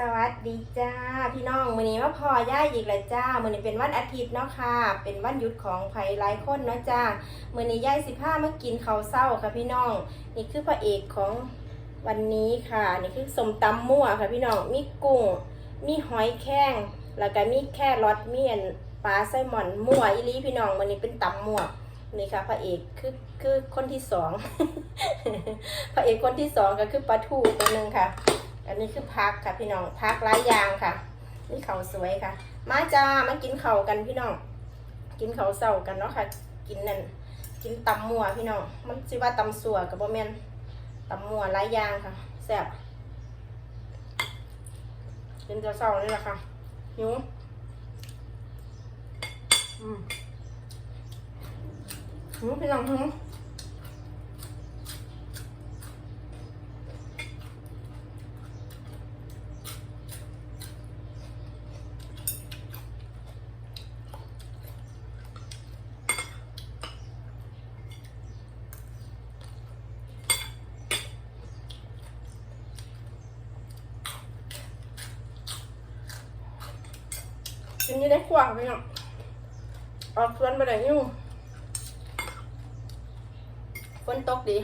สวัสดีจ้าพี่น้องมื้อนี้มาพอย่าอีกแล้วจ้ามื้อนี้เป็นวันอาทิตย์เนาะค่ะ เป็นวันหยุดของไผหลายคนเนาะจ้ามื้อนี้ย่ายสิพามากินข้าวเช้าค่ะพี่น้อง นี่คือพระเอกของวันนี้ค่ะ นี่คือสมตำมั่วค่ะพี่น้องมีกุ้ง มีหอยแข้งแล้วก็มีแครอทมีอันปลาไซลมอนมั่วอีลีพี่น้องมื้อนี้เป็นตำมั่วนี่ค่ะพระเอกคือคือคนที่สองพระเอกคนที่สองก็คือปลาทูตัวหนึ่งค่ะ อันนี้คือพักค่ะพี่น้องพักหลายอย่างค่ะ นี่เขาสวยค่ะ มาจ้ามากินเขากันพี่น้อง กินเขาเศร้ากันเนาะค่ะ กินนั่นกินตำมัวพี่น้องมันสิว่าตำสัวกับบ่แมนตำมัวหลายอย่างค่ะแซ่บกินเศร้านี่แหละค่ะหิวอืมหิวพี่น้องหิว นอยี่ได้ขวางไปเนาะออกสวนไปไหนอยู่ฝนตกดี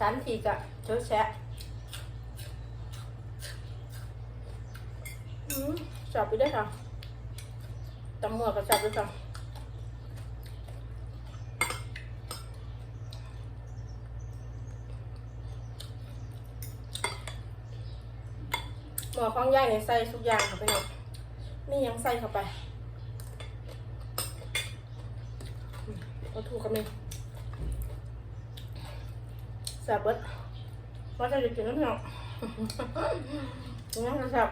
สานที่ก็เจ้าแชะอืมจับไปได้ค่ะตำมัวก็จับไปจ้ะ หมอข้องย่างเนี่ยใส่ทุกอย่างเข้าไปเลยนี่ยังใส่เข้าไปเอาถูกกับมีแซ่บเบิดว่าจะหยุดกินแล้วพี่น้องงั้นก็แซ่บ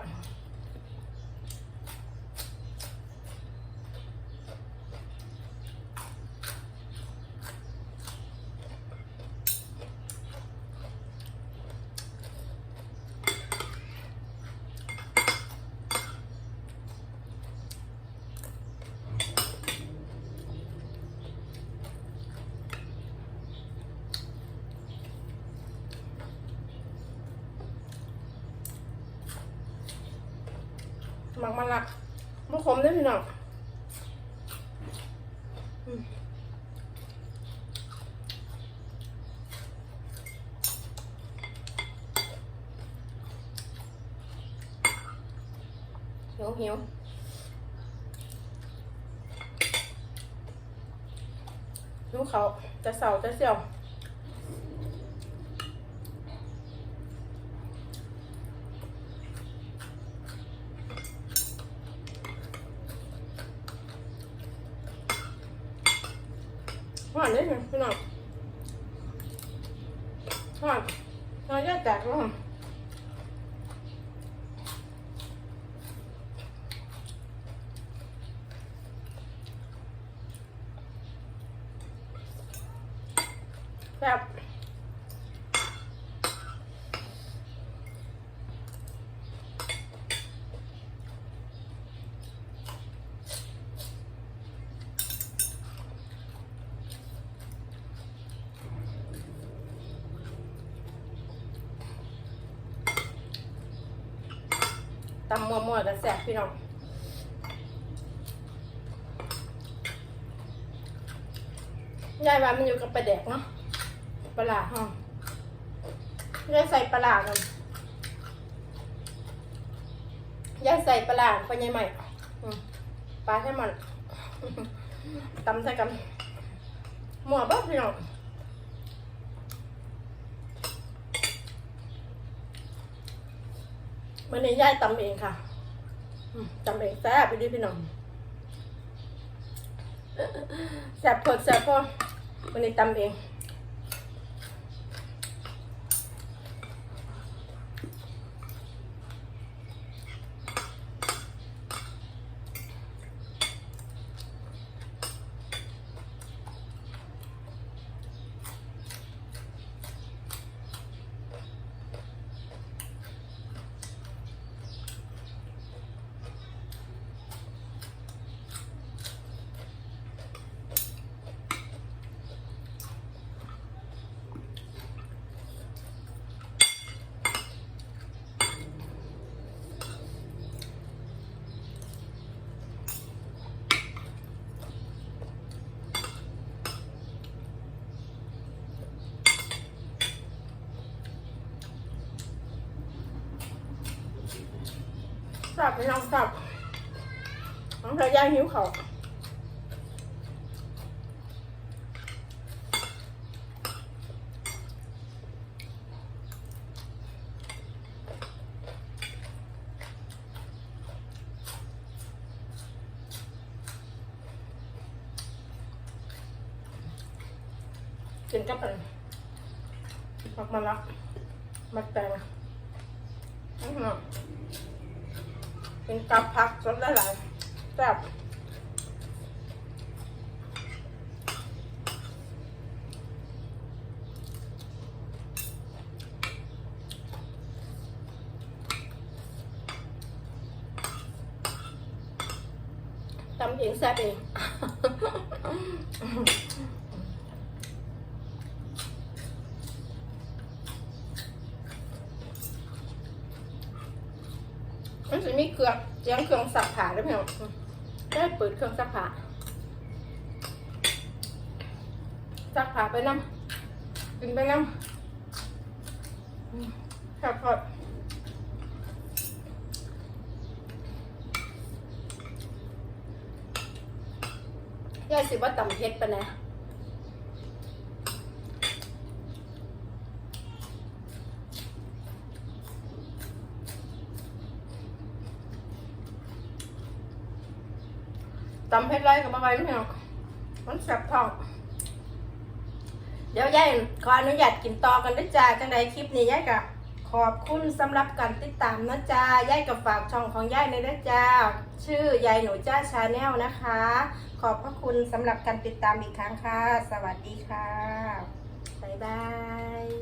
หมักมันละมันขมได้พี่น้องหิวหิวหิวเขาจะเสาจะเสี่ยว หวานได้เลยพี่น้องหวานเราจะแตกแล้วแบบ ตำมัวๆกันแสบพี่น้องยายว่ามันอยู่กับปลาแดกเนาะปลาหลาฮะยายใส่ปลากันยายใส่ปลาไปยายใหม่ปลาใช่มันตำใส่กันมัวบ้าพี่น้อง มันในย่ายตำเองค่ะอืมตำเองแซ่บไปดิพี่น้องแซ่บเผ็ดแซ่บพอมันในตำเอง สับไปลองสับน้องเธอย่างหิวเขาวกินกับอะไรมักมะละมักแตงอื้อ หือกินกับผักสดหลายแซ่บทำเองแซ่บเอง มันจะมี เครื่องเสียงเครื่องสักผ้าได้วยพี่น้องได้เปิดเครื่องสักผ้าสักผ้าไปน้ำกินไปน้ำอืมครับครับยายสิว่าตำเพชรปะนะ ตำเพชรไรกับอะไรไม่เอมันแสบท้องเดี๋ยวยายขออนุญาตกินต่อกันด้วยจ้าจังใดคลิปนี้ยายกับขอบคุณสำหรับการติดตามนะจ้ายายกับฝากช่องของยายในด้วยจ้าชื่อยายหนูจ้าชาแนลนะคะ ขอบพระคุณสำหรับการติดตามอีกครั้งค่ะ สวัสดีค่ะ บ๊ายบาย